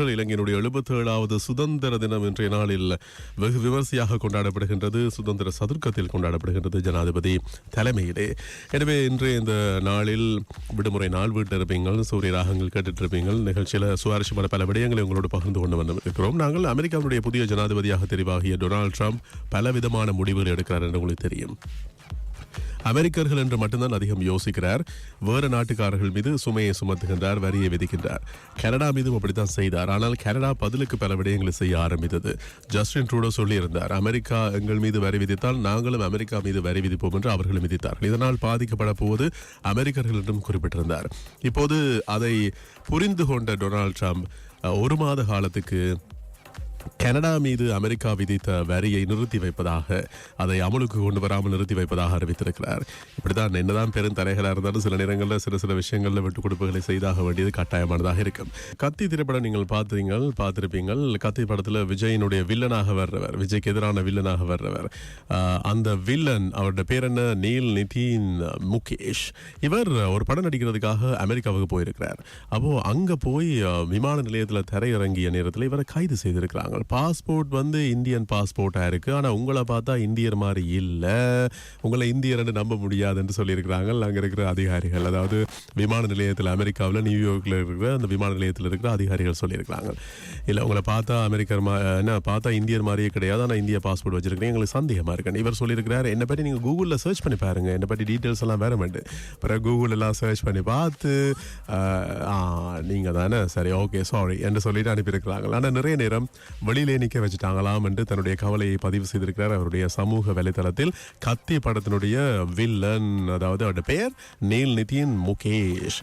இலங்கையினுடைய எழுபத்தி ஏழாவது சுதந்திர தினம் இன்றைய நாளில் வெகு விமர்சையாக கொண்டாடப்படுகின்றது. சுதந்திர சதுர்க்கத்தில் கொண்டாடப்படுகின்றது ஜனாதிபதி தலைமையிலே. எனவே இன்றைய இந்த நாளில் விடுமுறை நாள் வீட்டில் இருப்பீங்கள் சூரிய ராகங்கள் கேட்டுட்டு இருப்பீங்கள் நிகழ்ச்சியில் சுவாரஸ்யமான பல விடயங்களை உங்களோடு பகிர்ந்து கொண்டு வந்து இருக்கிறோம் நாங்கள் அமெரிக்காவுடைய புதிய ஜனாதிபதியாக தெரிவாகிய டொனால்ட் ட்ரம்ப் பலவிதமான முடிவுகள் எடுக்கிறார் என்று உங்களுக்கு தெரியும். அமெரிக்கர்கள் என்று மட்டும்தான் அதிகம் யோசிக்கிறார். வேறு நாட்டுக்காரர்கள் மீது சுமையை சுமத்துகின்றார் வரியை விதிக்கின்றார். கனடா மீதும் அப்படித்தான் செய்தார். ஆனால் கனடா பதிலுக்கு பல விடயங்களை செய்ய ஆரம்பித்தது. ஜஸ்டின் ட்ரூடோ சொல்லியிருந்தார் அமெரிக்கா எங்கள் மீது வரி விதித்தால் நாங்களும் அமெரிக்கா மீது வரி விதிப்போம் என்று அவர்களும் விதித்தார்கள் இதனால் பாதிக்கப்பட போவது அமெரிக்கர்கள் என்றும் குறிப்பிட்டிருந்தார். இப்போது அதை புரிந்து கொண்ட டொனால்ட் ட்ரம்ப் ஒரு மாத காலத்துக்கு கனடா மீது அமெரிக்கா விதித்த வரியை நிறுத்தி வைப்பதாக அதை அமலுக்கு கொண்டு வராமல் நிறுத்தி வைப்பதாக அறிவித்திருக்கிறார். இப்படிதான் என்னதான் பெரும் தலைகளாக இருந்தாலும் சில நேரங்களில் சில சில விஷயங்களில் விட்டுக் கொடுப்புகளை செய்தாக வேண்டியது கட்டாயமானதாக இருக்கும். கத்தி திரைப்படம் நீங்கள் பார்த்தீங்கள் பார்த்திருப்பீங்கள். கத்தி படத்தில் விஜயினுடைய வில்லனாக வர்றவர் விஜய்க்கு எதிரான வில்லனாக வர்றவர். அந்த வில்லன் அவருடைய பேர் என்ன? நீல் நிதின் முகேஷ். இவர் ஒரு படம் நடிக்கிறதுக்காக அமெரிக்காவுக்கு போயிருக்கிறார். அப்போது அங்கே போய் விமான நிலையத்தில் தரையிறங்கிய நேரத்தில் இவரை கைது செய்திருக்கிறாங்க. பாஸ்போர்ட் வந்து இந்தியன் பாஸ்போர்ட்டாக இருக்குது ஆனால் உங்களை பார்த்தா இந்தியர் மாதிரி இல்லை. உங்களை இந்தியர்னு நம்ப முடியாதுன்னு சொல்லியிருக்கிறாங்க. அங்கே இருக்கிற அதிகாரிகள் அதாவது விமான நிலையத்தில் அமெரிக்காவில் நியூயார்க்கில் இருக்கிற அந்த விமான நிலையத்தில் இருக்கிற அதிகாரிகள் சொல்லியிருக்கிறாங்க. இல்லை உங்களை பார்த்தா அமெரிக்கர் மா- என்ன பார்த்தா இந்தியர் மாதிரியே கிடையாது. ஆனா இந்திய பாஸ்போர்ட் வச்சிருக்கீங்க எங்களுக்கு சந்தேகமாக இருக்கு. இவர் சொல்லியிருக்கிறார் என்னை பற்றி நீங்கள் கூகுளில் சர்ச் பண்ணி பாருங்கள் என்னை பற்றி டீட்டெயில்ஸ் எல்லாம் வேற மாட்டு பிறகு கூகுள் எல்லாம் சர்ச் பண்ணி பார்த்து நீங்கள் ஆ தானே? சரி ஓகே சாரி என்று சொல்லிட்டு அனுப்பியிருக்கிறாங்க. ஆனால் நிறைய நேரம் வெளியிலே நிற்க வச்சுட்டாங்களாம் என்று தன்னுடைய கவலையை பதிவு செய்திருக்கிறார் அவருடைய சமூக வலைதளத்தில் கத்தி படத்தினுடைய வில்லன் அதாவது அவருடைய பெயர் நீல் நிதின் முகேஷ்.